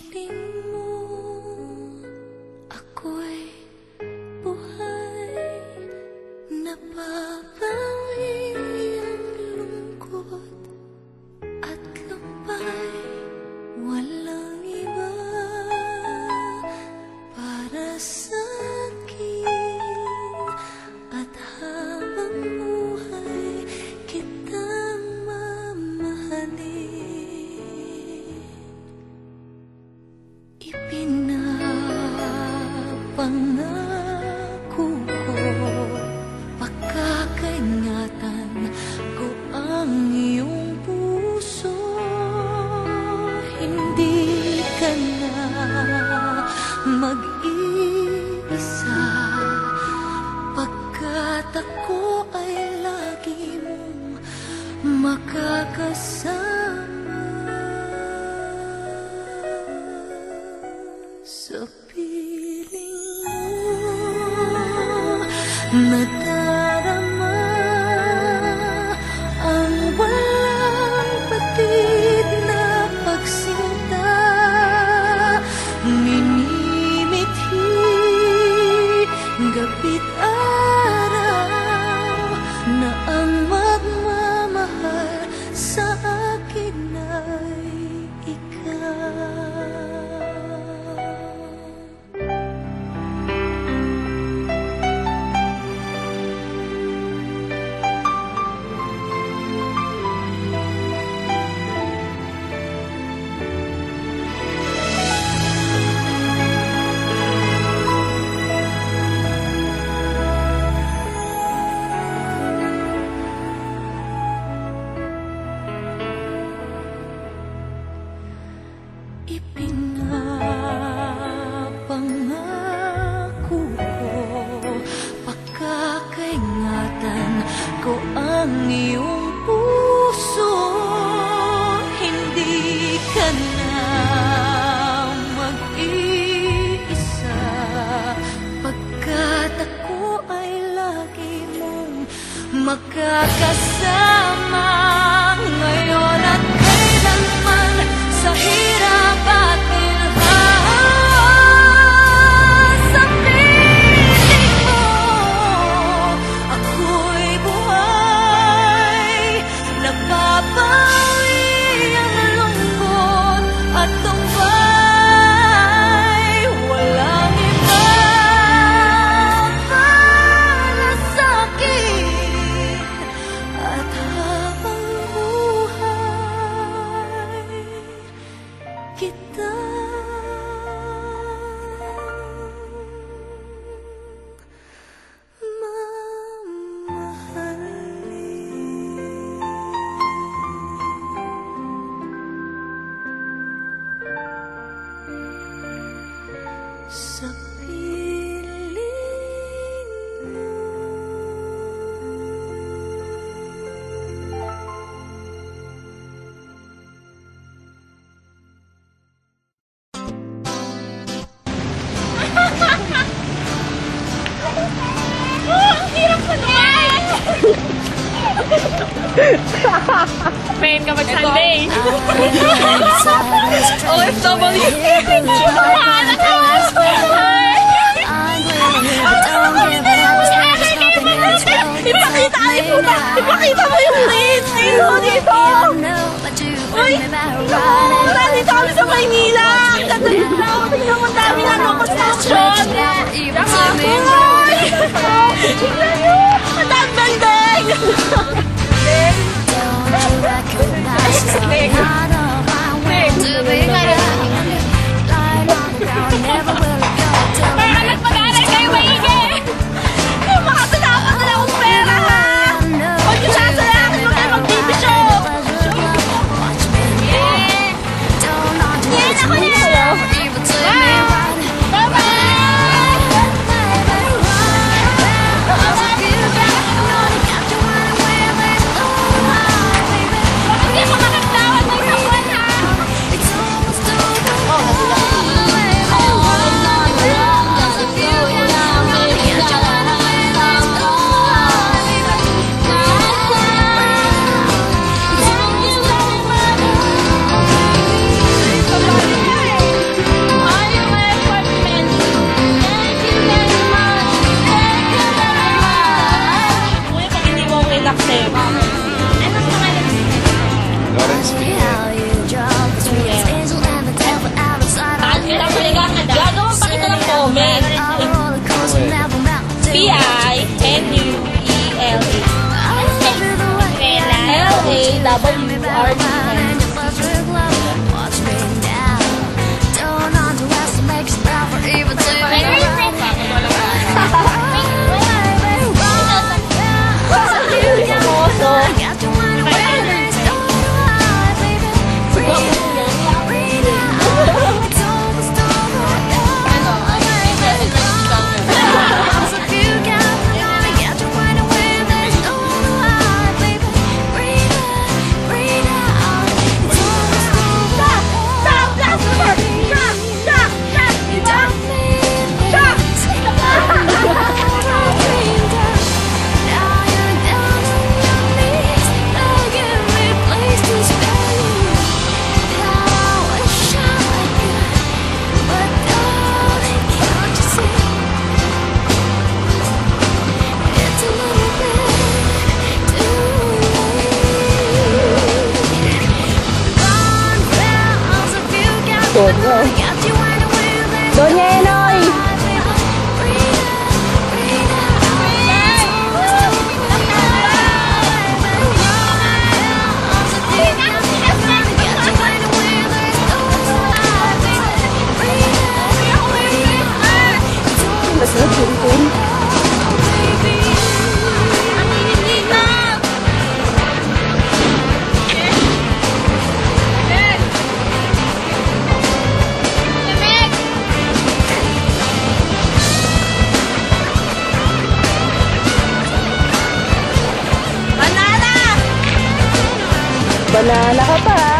piling mo Pagkakaingatan ko ang iyong puso. Hindi ka mag-iisa. Pagkat ay lagi mong makakasama ang puso Hindi ka na mag-iisa. Ay lagi mong makakasama Pain ka mag-Sunday. OFW. Ipakita ay puta! Ipakita mo yung leads dito, dito! Uy! Naku! Nandito kami sa Maynila! Ganda dito! Tingnan mo ang dami na no construction! Uy! Nick. 昨天 Banana ka pa.